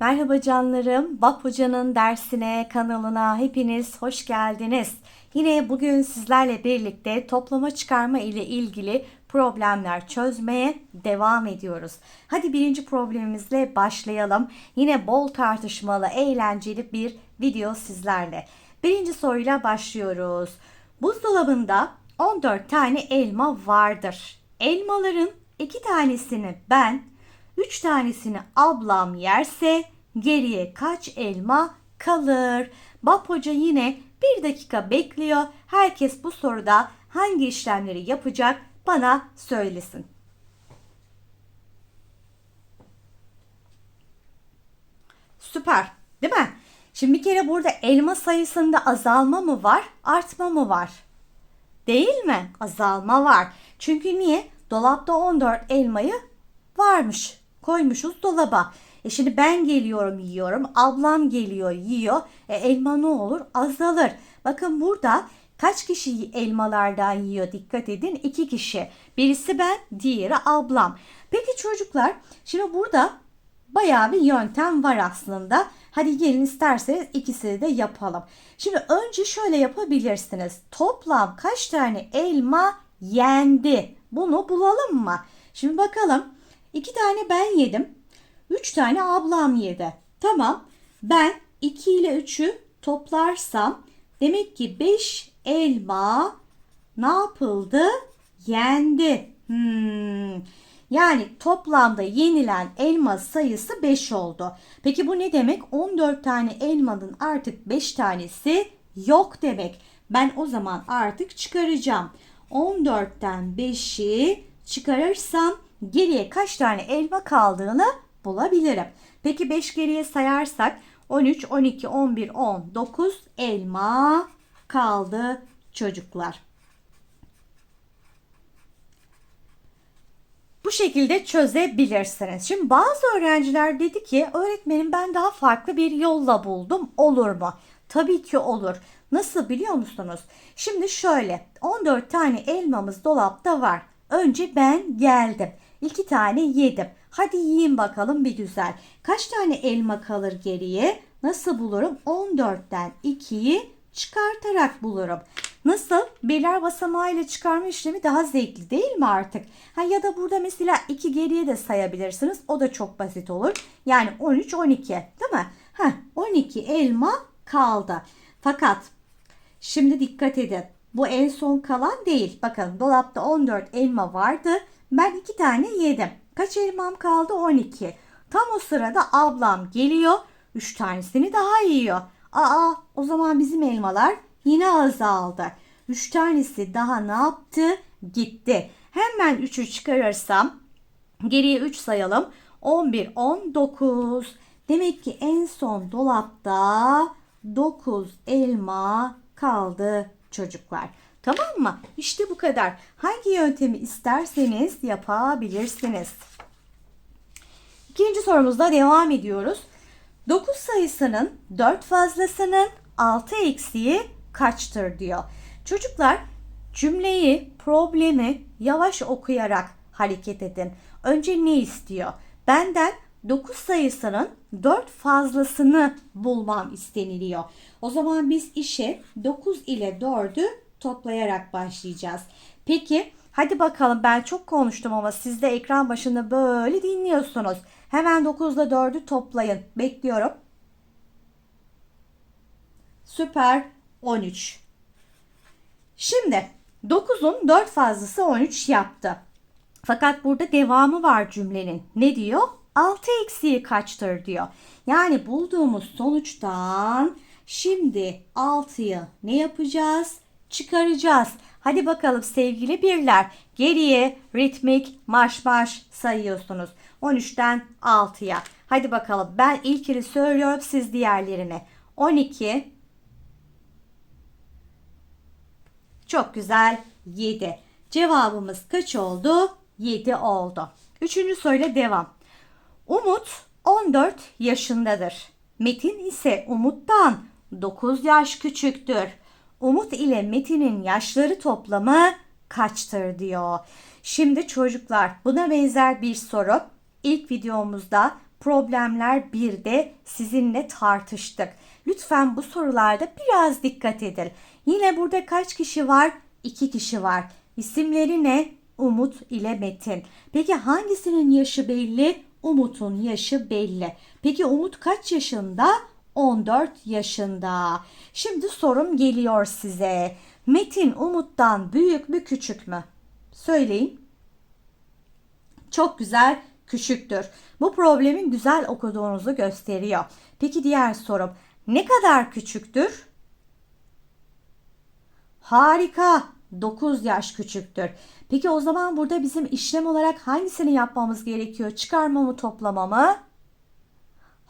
Merhaba canlarım. Bap Hoca'nın dersine, kanalına hepiniz hoş geldiniz. Yine bugün sizlerle birlikte toplama çıkarma ile ilgili problemler çözmeye devam ediyoruz. Hadi birinci problemimizle başlayalım. Yine bol tartışmalı, eğlenceli bir video sizlerle. Birinci soruyla başlıyoruz. Buzdolabında 14 tane elma vardır. Elmaların iki tanesini ben, üç tanesini ablam yerse geriye kaç elma kalır? Bap Hoca yine bir dakika bekliyor. Herkes bu soruda hangi işlemleri yapacak bana söylesin. Süper, değil mi? Şimdi bir kere burada elma sayısında azalma mı var, artma mı var? Değil mi? Azalma var. Çünkü niye? Dolapta 14 elmayı varmış. Koymuşuz dolaba. E şimdi ben geliyorum yiyorum. Ablam geliyor yiyor. E elma ne olur? Azalır. Bakın burada kaç kişi elmalardan yiyor? Dikkat edin. iki kişi. Birisi ben, diğeri ablam. Peki çocuklar şimdi burada bayağı bir yöntem var aslında. Hadi gelin isterseniz ikisini de yapalım. Şimdi önce şöyle yapabilirsiniz. Toplam kaç tane elma yendi? Bunu bulalım mı? Şimdi bakalım. İki tane ben yedim. Üç tane ablam yedi. Tamam. Ben 2 ile 3'ü toplarsam demek ki 5 elma ne yapıldı? Yendi. Hmm. Yani toplamda yenilen elma sayısı 5 oldu. Peki bu ne demek? 14 tane elmanın artık 5 tanesi yok demek. Ben o zaman artık çıkaracağım. 14'ten 5'i çıkarırsam geriye kaç tane elma kaldığını bulabilirim. Peki 5 geriye sayarsak 13, 12, 11, 10, 9 elma kaldı çocuklar. Bu şekilde çözebilirsiniz. Şimdi bazı öğrenciler dedi ki öğretmenim ben daha farklı bir yolla buldum. Olur mu? Tabii ki olur. Nasıl biliyor musunuz? Şimdi şöyle 14 tane elmamız dolapta var. Önce ben geldim. 2 tane yedim. Hadi yiyin bakalım bir güzel. Kaç tane elma kalır geriye? Nasıl bulurum? 14'ten 2'yi çıkartarak bulurum. Nasıl? Birler basamağıyla çıkarma işlemi daha zevkli değil mi artık? Ha ya da burada mesela 2 geriye de sayabilirsiniz. O da çok basit olur. Yani 13 12 değil mi? Ha 12 elma kaldı. Fakat şimdi dikkat edin. Bu en son kalan değil. Bakın dolapta 14 elma vardı. Ben 2 tane yedim. Kaç elmam kaldı? 12. Tam o sırada ablam geliyor. 3 tanesini daha yiyor. Aa o zaman bizim elmalar yine azaldı. 3 tanesi daha ne yaptı? Gitti. Hemen 3'ü çıkarırsam geriye 3 sayalım. 11, 19. Demek ki en son dolapta 9 elma kaldı çocuklar. Tamam mı? İşte bu kadar. Hangi yöntemi isterseniz yapabilirsiniz. İkinci sorumuzda devam ediyoruz. 9 sayısının 4 fazlasının 6 eksiği kaçtır diyor. Çocuklar cümleyi, problemi yavaş okuyarak hareket edin. Önce ne istiyor? Benden 9 sayısının 4 fazlasını bulmam isteniliyor. O zaman biz işe 9 ile 4'ü toplayarak başlayacağız. Peki hadi bakalım ben çok konuştum ama siz de ekran başında böyle dinliyorsunuz. Hemen 9 ile 4'ü toplayın. Bekliyorum. Süper 13. Şimdi 9'un 4 fazlası 13 yaptı. Fakat burada devamı var cümlenin. Ne diyor? 6 eksiği kaçtır diyor. Yani bulduğumuz sonuçtan şimdi 6'yı ne yapacağız? Çıkaracağız. Hadi bakalım sevgili birler. Geriye ritmik marş marş sayıyorsunuz. 13'ten 6'ya. Hadi bakalım ben ilkini söylüyorum siz diğerlerini. 12 Çok güzel 7. Cevabımız kaç oldu? 7 oldu. Üçüncü soruyla devam. Umut 14 yaşındadır. Metin ise Umut'tan 9 yaş küçüktür. Umut ile Metin'in yaşları toplamı kaçtır diyor. Şimdi çocuklar buna benzer bir soru ilk videomuzda problemler bir de sizinle tartıştık. Lütfen bu sorularda biraz dikkat edin. Yine burada kaç kişi var? İki kişi var. İsimleri ne? Umut ile Metin. Peki hangisinin yaşı belli? Umut'un yaşı belli. Peki Umut kaç yaşında? 14 yaşında. Şimdi sorum geliyor size. Metin Umut'tan büyük mü küçük mü? Söyleyin. Çok güzel küçüktür. Bu problemin güzel okuduğunuzu gösteriyor. Peki diğer sorum. Ne kadar küçüktür? Harika. 9 yaş küçüktür. Peki o zaman burada bizim işlem olarak hangisini yapmamız gerekiyor? Çıkarma mı toplama mı?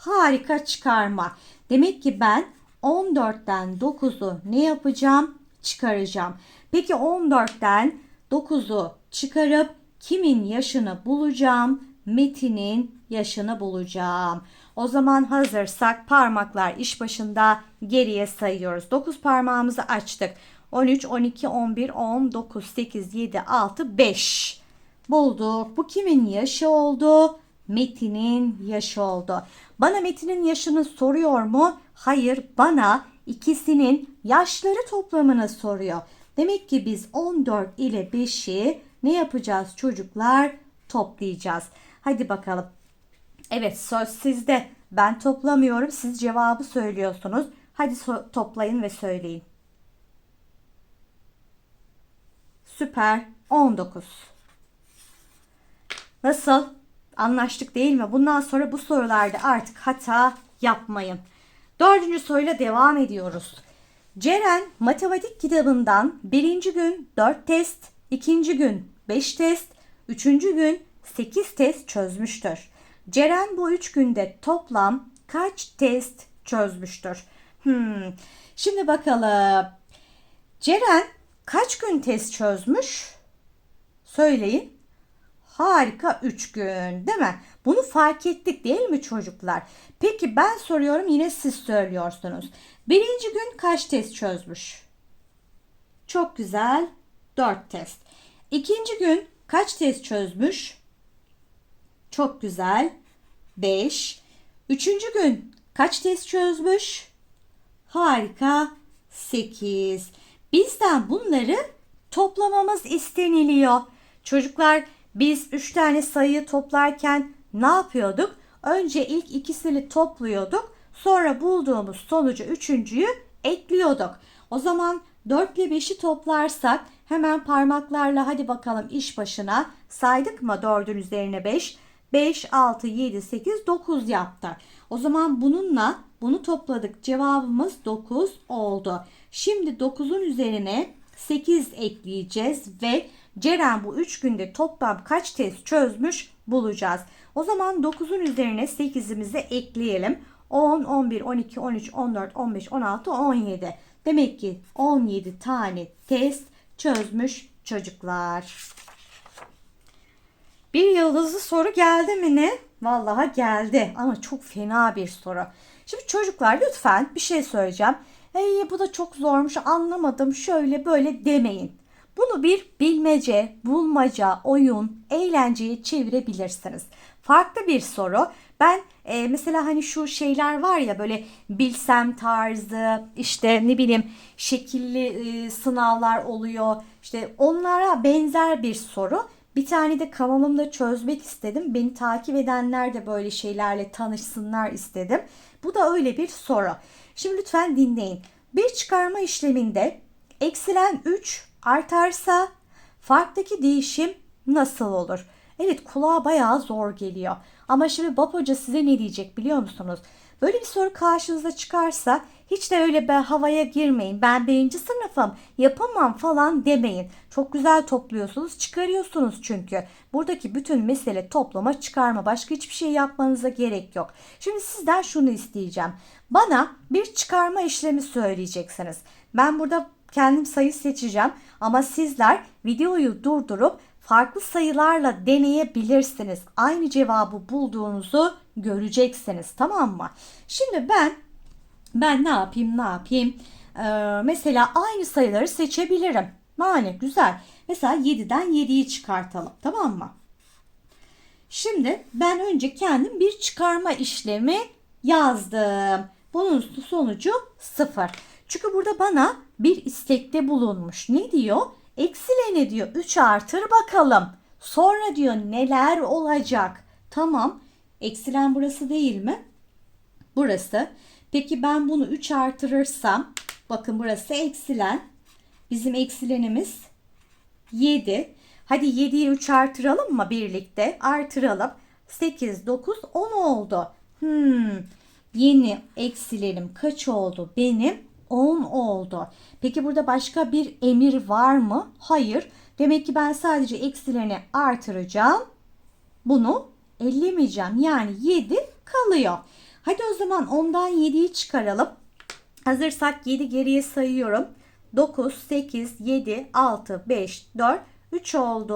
Harika çıkarma. Demek ki ben 14'ten 9'u ne yapacağım? Çıkaracağım. Peki 14'ten 9'u çıkarıp kimin yaşını bulacağım? Metin'in yaşını bulacağım. O zaman hazırsak parmaklar iş başında geriye sayıyoruz. 9 parmağımızı açtık. 13, 12, 11, 10, 9, 8, 7, 6, 5. Bulduk. Bu kimin yaşı oldu? Metin'in yaşı oldu. Bana Metin'in yaşını soruyor mu? Hayır, bana ikisinin yaşları toplamını soruyor. Demek ki biz 14 ile 5'i ne yapacağız çocuklar? Toplayacağız. Hadi bakalım. Evet söz sizde. Ben toplamıyorum. Siz cevabı söylüyorsunuz. Hadi so- toplayın ve söyleyin. Süper. 19. Nasıl? Anlaştık değil mi? Bundan sonra bu sorularda artık hata yapmayın. Dördüncü soruyla devam ediyoruz. Ceren matematik kitabından birinci gün 4 test, ikinci gün 5 test, üçüncü gün 8 test çözmüştür. Ceren bu 3 günde toplam kaç test çözmüştür? Hmm. Şimdi bakalım. Ceren kaç gün test çözmüş? Söyleyin. Harika 3 gün değil mi? Bunu fark ettik değil mi çocuklar? Peki ben soruyorum yine siz söylüyorsunuz. Birinci gün kaç test çözmüş? Çok güzel 4 test. İkinci gün kaç test çözmüş? Çok güzel 5. Üçüncü gün kaç test çözmüş? Harika 8. Bizden bunları toplamamız isteniliyor. Çocuklar biz 3 tane sayıyı toplarken ne yapıyorduk? Önce ilk ikisini topluyorduk. Sonra bulduğumuz sonucu üçüncüyü ekliyorduk. O zaman 4 ile 5'i toplarsak hemen parmaklarla hadi bakalım iş başına saydık mı 4'ün üzerine 5? 5, 6, 7, 8, 9 yaptı. O zaman bununla bunu topladık. Cevabımız 9 oldu. Şimdi 9'un üzerine 8 ekleyeceğiz ve Ceren bu 3 günde toplam kaç test çözmüş bulacağız. O zaman 9'un üzerine 8'imizi ekleyelim. 10, 11, 12, 13, 14, 15, 16, 17. Demek ki 17 tane test çözmüş çocuklar. Bir yıldızlı soru geldi mi ne? Vallahi geldi ama çok fena bir soru. Şimdi çocuklar lütfen bir şey söyleyeceğim. Ey bu da çok zormuş anlamadım şöyle böyle demeyin. Bunu bir bilmece, bulmaca, oyun, eğlenceye çevirebilirsiniz. Farklı bir soru. Ben e, mesela hani şu şeyler var ya böyle bilsem tarzı işte ne bileyim şekilli e, sınavlar oluyor. İşte onlara benzer bir soru. Bir tane de kanalımda çözmek istedim. Beni takip edenler de böyle şeylerle tanışsınlar istedim. Bu da öyle bir soru. Şimdi lütfen dinleyin. Bir çıkarma işleminde eksilen 3 artarsa farktaki değişim nasıl olur? Evet kulağa bayağı zor geliyor. Ama şimdi Bab Hoca size ne diyecek biliyor musunuz? Böyle bir soru karşınıza çıkarsa hiç de öyle ben havaya girmeyin. Ben birinci sınıfım yapamam falan demeyin. Çok güzel topluyorsunuz çıkarıyorsunuz çünkü. Buradaki bütün mesele toplama çıkarma. Başka hiçbir şey yapmanıza gerek yok. Şimdi sizden şunu isteyeceğim. Bana bir çıkarma işlemi söyleyeceksiniz. Ben burada kendim sayı seçeceğim ama sizler videoyu durdurup farklı sayılarla deneyebilirsiniz. Aynı cevabı bulduğunuzu göreceksiniz tamam mı? Şimdi ben ben ne yapayım ne yapayım? Ee, mesela aynı sayıları seçebilirim. Yani güzel. Mesela 7'den 7'yi çıkartalım tamam mı? Şimdi ben önce kendim bir çıkarma işlemi yazdım. Bunun sonucu sıfır. Çünkü burada bana bir istekte bulunmuş. Ne diyor? Eksilene diyor 3 artır bakalım. Sonra diyor neler olacak? Tamam. Eksilen burası değil mi? Burası. Peki ben bunu 3 artırırsam bakın burası eksilen. Bizim eksilenimiz 7. Hadi 7'yi 3 artıralım mı birlikte? Artıralım. 8, 9, 10 oldu. Hmm. Yeni eksilenim kaç oldu? Benim 10 oldu. Peki burada başka bir emir var mı? Hayır. Demek ki ben sadece eksilerini artıracağım. Bunu ellemeyeceğim. Yani 7 kalıyor. Hadi o zaman 10'dan 7'yi çıkaralım. Hazırsak 7 geriye sayıyorum. 9, 8, 7, 6, 5, 4, 3 oldu.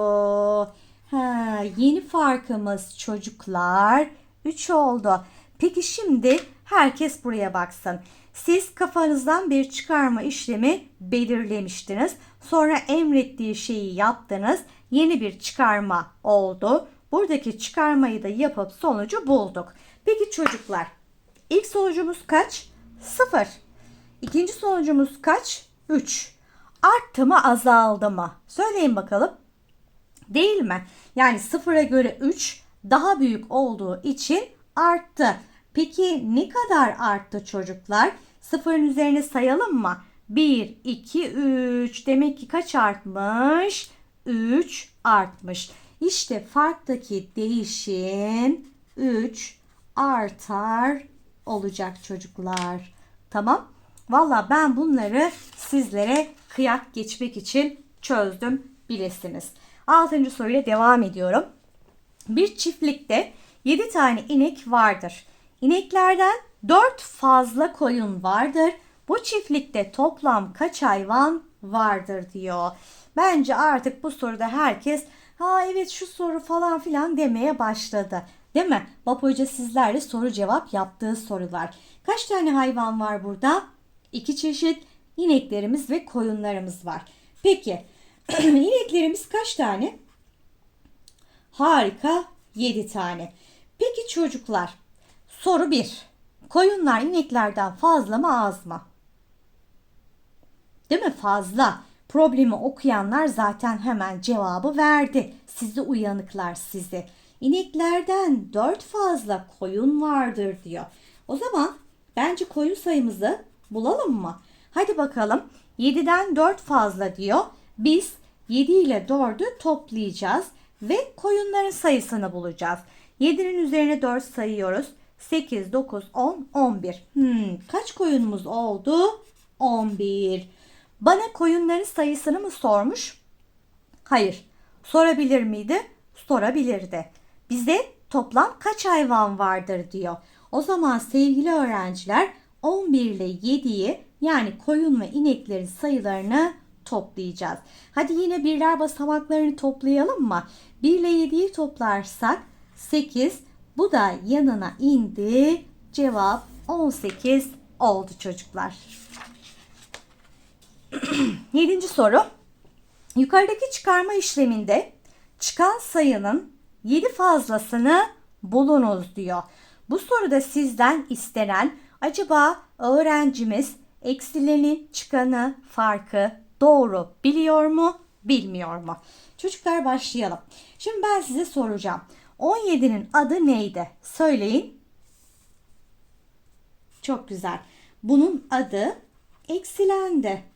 Ha, yeni farkımız çocuklar 3 oldu. Peki şimdi herkes buraya baksın. Siz kafanızdan bir çıkarma işlemi belirlemiştiniz. Sonra emrettiği şeyi yaptınız. Yeni bir çıkarma oldu. Buradaki çıkarmayı da yapıp sonucu bulduk. Peki çocuklar ilk sonucumuz kaç? 0. İkinci sonucumuz kaç? 3. Arttı mı azaldı mı? Söyleyin bakalım. Değil mi? Yani sıfıra göre 3 daha büyük olduğu için arttı. Peki ne kadar arttı çocuklar? Sıfırın üzerine sayalım mı? 1, 2, 3. Demek ki kaç artmış? 3 artmış. İşte farktaki değişim 3 artar olacak çocuklar. Tamam. Valla ben bunları sizlere kıyak geçmek için çözdüm bilesiniz. Altıncı soruyla devam ediyorum. Bir çiftlikte 7 tane inek vardır. İneklerden 4 fazla koyun vardır. Bu çiftlikte toplam kaç hayvan vardır diyor. Bence artık bu soruda herkes ha evet şu soru falan filan demeye başladı. Değil mi? Bab Hoca sizlerle soru cevap yaptığı sorular. Kaç tane hayvan var burada? İki çeşit ineklerimiz ve koyunlarımız var. Peki ineklerimiz kaç tane? Harika 7 tane. Peki çocuklar soru 1. Koyunlar ineklerden fazla mı az mı? Değil mi? Fazla. Problemi okuyanlar zaten hemen cevabı verdi. Sizi uyanıklar sizi. İneklerden 4 fazla koyun vardır diyor. O zaman bence koyun sayımızı bulalım mı? Hadi bakalım. 7'den 4 fazla diyor. Biz 7 ile 4'ü toplayacağız ve koyunların sayısını bulacağız. 7'nin üzerine 4 sayıyoruz. 8, 9, 10, 11. Hmm, kaç koyunumuz oldu? 11. Bana koyunların sayısını mı sormuş? Hayır. Sorabilir miydi? Sorabilirdi. Bize toplam kaç hayvan vardır diyor. O zaman sevgili öğrenciler 11 ile 7'yi yani koyun ve ineklerin sayılarını toplayacağız. Hadi yine birler basamaklarını toplayalım mı? 1 ile 7'yi toplarsak 8. Bu da yanına indi. Cevap 18 oldu çocuklar. Yedinci soru. Yukarıdaki çıkarma işleminde çıkan sayının 7 fazlasını bulunuz diyor. Bu soruda sizden istenen acaba öğrencimiz eksileni, çıkanı, farkı doğru biliyor mu, bilmiyor mu? Çocuklar başlayalım. Şimdi ben size soracağım. 17'nin adı neydi? Söyleyin. Çok güzel. Bunun adı eksilendi.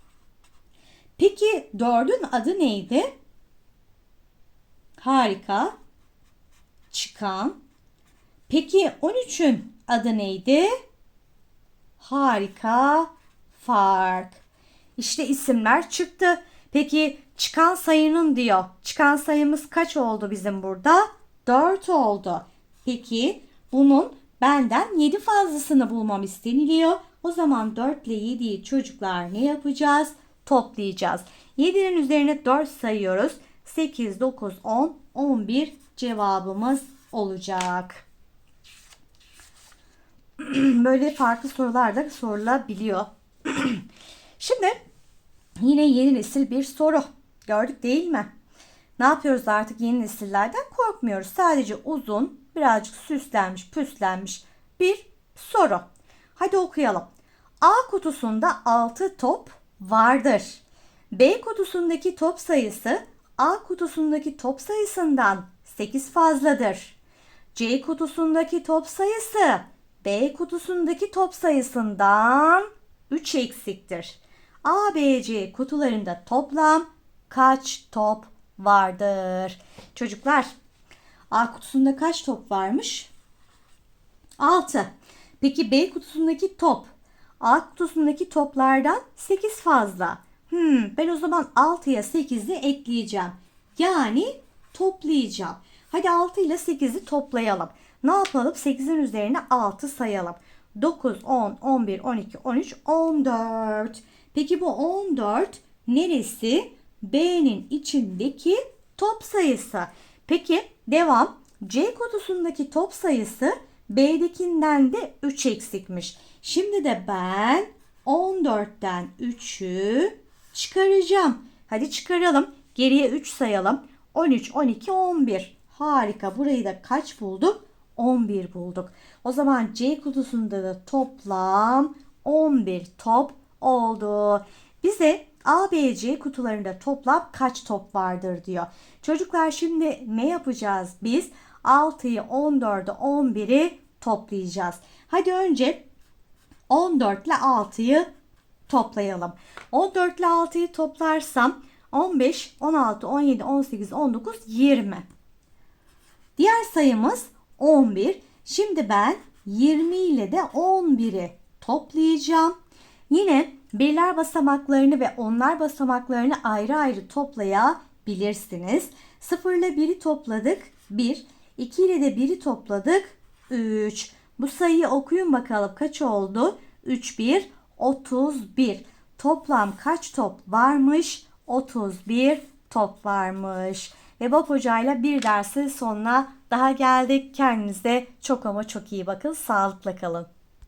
Peki 4'ün adı neydi? Harika. Çıkan. Peki 13'ün adı neydi? Harika. Fark. İşte isimler çıktı. Peki çıkan sayının diyor. Çıkan sayımız kaç oldu bizim burada? 4 oldu. Peki bunun benden 7 fazlasını bulmam isteniliyor. O zaman 4 ile 7'yi çocuklar ne yapacağız? Toplayacağız. 7'nin üzerine 4 sayıyoruz. 8, 9, 10, 11 cevabımız olacak. Böyle farklı sorular da sorulabiliyor. Şimdi yine yeni nesil bir soru. Gördük değil mi? Ne yapıyoruz artık yeni nesillerden korkmuyoruz. Sadece uzun, birazcık süslenmiş, püslenmiş bir soru. Hadi okuyalım. A kutusunda 6 top vardır. B kutusundaki top sayısı A kutusundaki top sayısından 8 fazladır. C kutusundaki top sayısı B kutusundaki top sayısından 3 eksiktir. A, B, C kutularında toplam kaç top vardır? Çocuklar, A kutusunda kaç top varmış? 6. Peki B kutusundaki top A kutusundaki toplardan 8 fazla. Hmm, ben o zaman 6'ya 8'i ekleyeceğim. Yani toplayacağım. Hadi 6 ile 8'i toplayalım. Ne yapalım? 8'in üzerine 6 sayalım. 9, 10, 11, 12, 13, 14. Peki bu 14 neresi? B'nin içindeki top sayısı. Peki devam. C kutusundaki top sayısı B'dekinden de 3 eksikmiş. Şimdi de ben 14'ten 3'ü çıkaracağım. Hadi çıkaralım. Geriye 3 sayalım. 13, 12, 11. Harika. Burayı da kaç bulduk? 11 bulduk. O zaman C kutusunda da toplam 11 top oldu. Bize A, B, C kutularında toplam kaç top vardır diyor. Çocuklar şimdi ne yapacağız biz? 6'yı, 14'ü, 11'i toplayacağız. Hadi önce 14 ile 6'yı toplayalım. 14 ile 6'yı toplarsam 15, 16, 17, 18, 19, 20. Diğer sayımız 11. Şimdi ben 20 ile de 11'i toplayacağım. Yine birler basamaklarını ve onlar basamaklarını ayrı ayrı toplayabilirsiniz. 0 ile 1'i topladık 1. 2 ile de 1'i topladık 3. Bu sayıyı okuyun bakalım kaç oldu? 3 1 31. Toplam kaç top varmış? 31 top varmış. Ve Bob Hoca ile bir dersin sonuna daha geldik. Kendinize çok ama çok iyi bakın. Sağlıkla kalın.